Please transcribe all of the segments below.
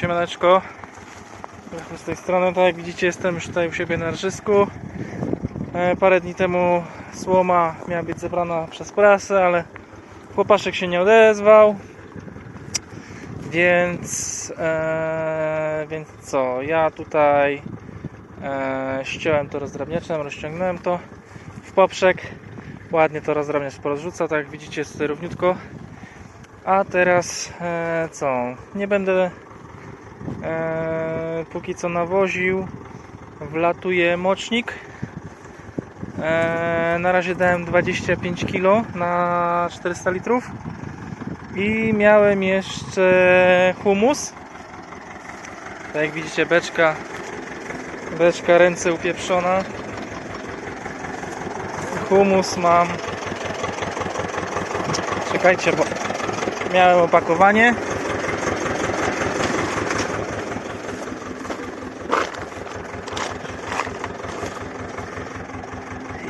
Siemaneczko. Z tej strony, tak jak widzicie jestem już tutaj u siebie na rżysku. E, Parę dni temu słoma miała być zebrana przez prasę, ale chłopaszek się nie odezwał. Więc, e, więc co, ja tutaj e, ściąłem to rozdrabniaczem, rozciągnąłem to w poprzek. Ładnie to rozdrabniacz porozrzuca, tak jak widzicie jest równiutko. A teraz e, co? Nie będę e, póki co nawoził. Wlatuje mocznik. E, na razie dałem 25 kg na 400 litrów. I miałem jeszcze humus. Tak jak widzicie beczka. Beczka ręce upieprzona. Humus mam. Czekajcie, bo miałem opakowanie.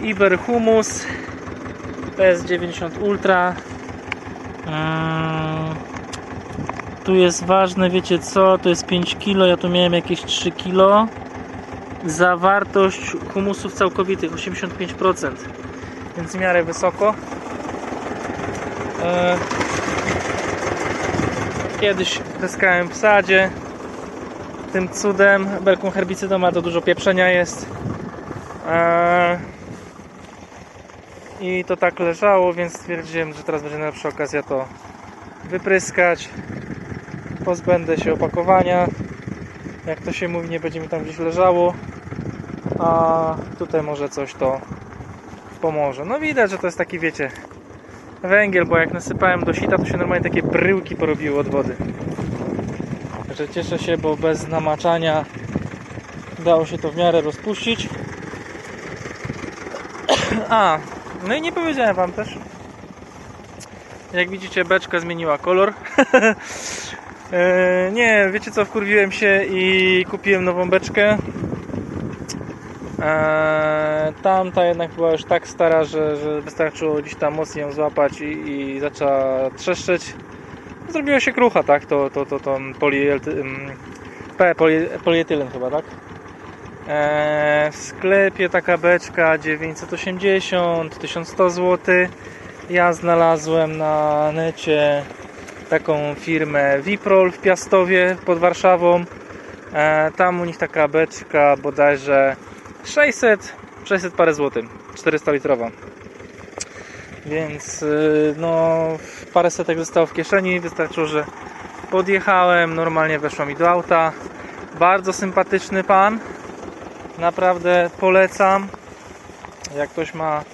Iber Humus PS90 Ultra. Mm, Tu jest ważne, wiecie co? To jest 5 kg, ja tu miałem jakieś 3 kg. Zawartość humusów całkowitych 85%, więc w miarę wysoko. E, Kiedyś teskałem w sadzie tym cudem, belką herbicydą, a to dużo pieprzenia jest. Eee, I to tak leżało, więc stwierdziłem, że teraz będzie najlepsza okazja to wypryskać. Pozbędę się opakowania. Jak to się mówi, nie będzie mi tam gdzieś leżało. A tutaj może coś to pomoże. No widać, że to jest taki, wiecie, węgiel, bo jak nasypałem do sita, to się normalnie takie bryłki porobiły od wody. Także cieszę się, bo bez namaczania dało się to w miarę rozpuścić. A, no i nie powiedziałem Wam też. Jak widzicie, beczka zmieniła kolor. E, nie, wiecie co, wkurwiłem się i kupiłem nową beczkę. Eee, tamta jednak była już tak stara, że, że wystarczyło gdzieś tam mocniej ją złapać i, i zaczęła trzeszczeć. Zrobiło się krucha, tak? To, to, to, to poliety, ym, P, poli, polietylen chyba, tak? Eee, w sklepie taka beczka 980, 1100 zł. Ja znalazłem na necie taką firmę Viprol w Piastowie pod Warszawą. Eee, tam u nich taka beczka bodajże 600, 600 parę złotych, 400 litrowa. Więc yy, no parę setek zostało w kieszeni, wystarczyło, że podjechałem, normalnie weszło mi do auta. Bardzo sympatyczny pan. Naprawdę polecam. Jak ktoś ma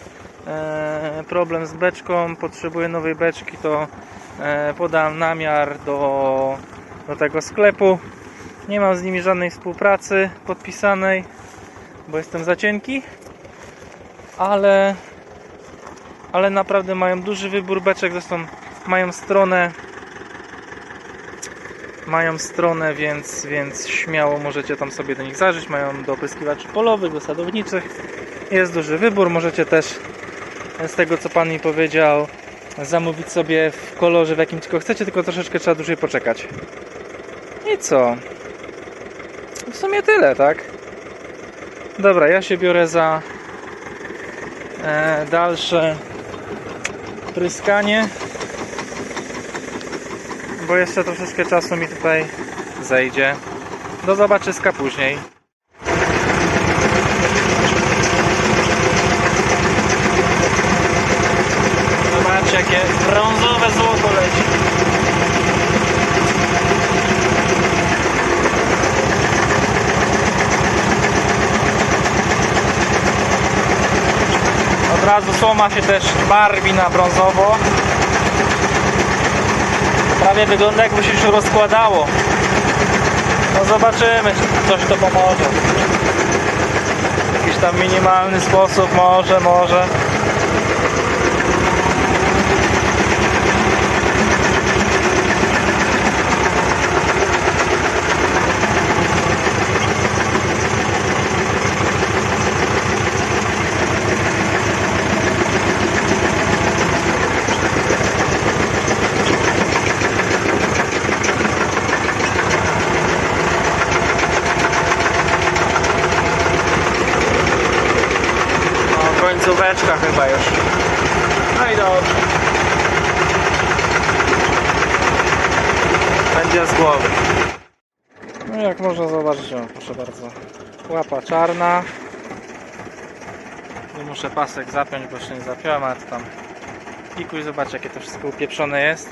e, problem z beczką, potrzebuje nowej beczki, to e, podam namiar do, do tego sklepu. Nie mam z nimi żadnej współpracy podpisanej bo jestem za cienki, ale, ale naprawdę mają duży wybór beczek, zresztą mają stronę mają stronę, więc, więc śmiało możecie tam sobie do nich zażyć, mają do opryskiwaczy polowych, do sadowniczych, jest duży wybór, możecie też z tego co Pan mi powiedział zamówić sobie w kolorze w jakim tylko chcecie, tylko troszeczkę trzeba dłużej poczekać. I co? W sumie tyle, tak? Dobra, ja się biorę za e, dalsze pryskanie, bo jeszcze troszeczkę czasu mi tutaj zejdzie. Do zobaczyska później. Zobaczcie, jakie brązowe złoto leci. Od razu słoma się też barwi na brązowo. Prawie wygląda jakby się już rozkładało. No zobaczymy, czy coś to pomoże. W jakiś tam minimalny sposób może, może. Beczka chyba już. No i dobrze. Będzie z głowy. No jak można zobaczyć, o, proszę bardzo. Łapa czarna. Nie muszę pasek zapiąć, bo jeszcze nie zapiąłem, ale tam pikuj, zobacz jakie to wszystko upieprzone jest.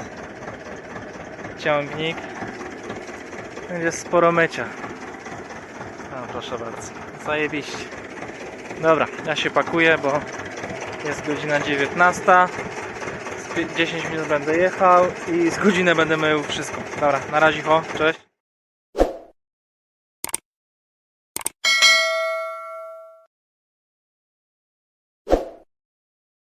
Ciągnik. Będzie sporo mycia. No proszę bardzo. Zajebiście. Dobra, ja się pakuję, bo jest godzina 19. Z pi- 10 minut będę jechał i z godzinę będę mył wszystko. Dobra, na razie, ho, cześć.